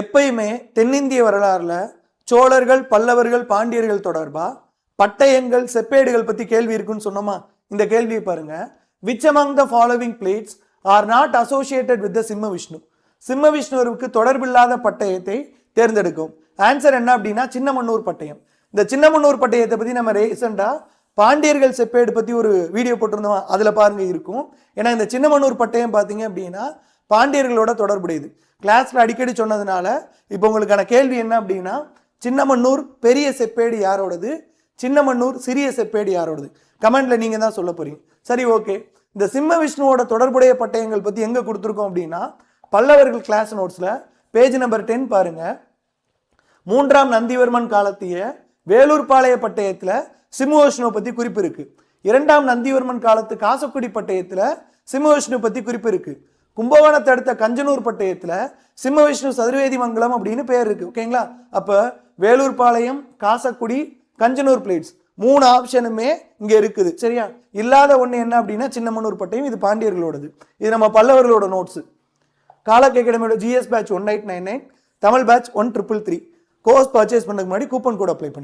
எப்பயுமே தென்னிந்திய வரலாறுல சோழர்கள் பல்லவர்கள் பாண்டியர்கள் தொடர்பா? பட்டயங்கள் செப்பேடுகள் பத்தி கேள்வி இருக்குன்னு சொன்னோமா? இந்த கேள்வியை பாருங்க. Which among the following plates are not associated with the Simha Vishnu Simha விஷ்ணுவிற்கு தொடர்பில்லாத பட்டயத்தை தேர்ந்தெடுக்கும். ஆன்சர் என்ன அப்படின்னா சின்னமன்னூர் பட்டயம். இந்த சின்னமன்னூர் பட்டயத்தை பத்தி நம்ம ரீசெண்டா பாண்டியர்கள் செப்பேடு பத்தி ஒரு வீடியோ போட்டிருந்தோம்? அதுல பாருங்க இருக்கும். ஏன்னா இந்த சின்னமன்னூர் பட்டயம் பார்த்தீங்க அப்படின்னா பாண்டியர்களோட தொடர்புடையது. கிளாஸில் அடிக்கடி சொன்னதுனால இப்போ உங்களுக்கான கேள்வி என்ன அப்படின்னா சின்னமன்னூர் பெரிய செப்பேடு யாரோடது? சின்னமன்னூர் சிறிய செப்பேடு யாரோடது? கமெண்ட்ல நீங்கள் தான் சொல்ல போகிறீங்க சரி ஓகே இந்த சிம்ம விஷ்ணுவோட தொடர்புடைய பட்டயங்கள் பற்றி எங்கே கொடுத்துருக்கோம் அப்படின்னா பல்லவர்கள் கிளாஸ் நோட்ஸில் பேஜ் நம்பர் டென் பாருங்க. மூன்றாம் நந்திவர்மன் காலத்திய வேலூர் பாளைய பட்டயத்துல சிம்மவிஷ்ணுவை பற்றி குறிப்பு இருக்குது இரண்டாம் நந்திவர்மன் காலத்து காசக்குடி பட்டயத்தில் சிம்மவிஷ்ணு பற்றி குறிப்பு இருக்குது கும்பகோணத்தை அடுத்த கஞ்சனூர் பட்டயத்தில் சிம்ம விஷ்ணு சதுர்வேதி மங்கலம் அப்படின்னு பேர் இருக்குது ஓகேங்களா அப்போ வேலூர் பாளையம் காசக்குடி கஞ்சனூர் பிளேட்ஸ் மூணு ஆப்ஷனுமே இங்கே இருக்குது சரியா? இல்லாத ஒன்று என்ன அப்படின்னா சின்னமனூர் பட்டயம் இது பாண்டியர்களோடது. இது நம்ம பல்லவர்களோட நோட்ஸு காலக் அகாடமியோட GS batch one eight nine nine Tamil batch one triple three course purchase பண்ணுறதுக்கு முன்னாடி கூப்பன் கோட் அப்ளை பண்ணி.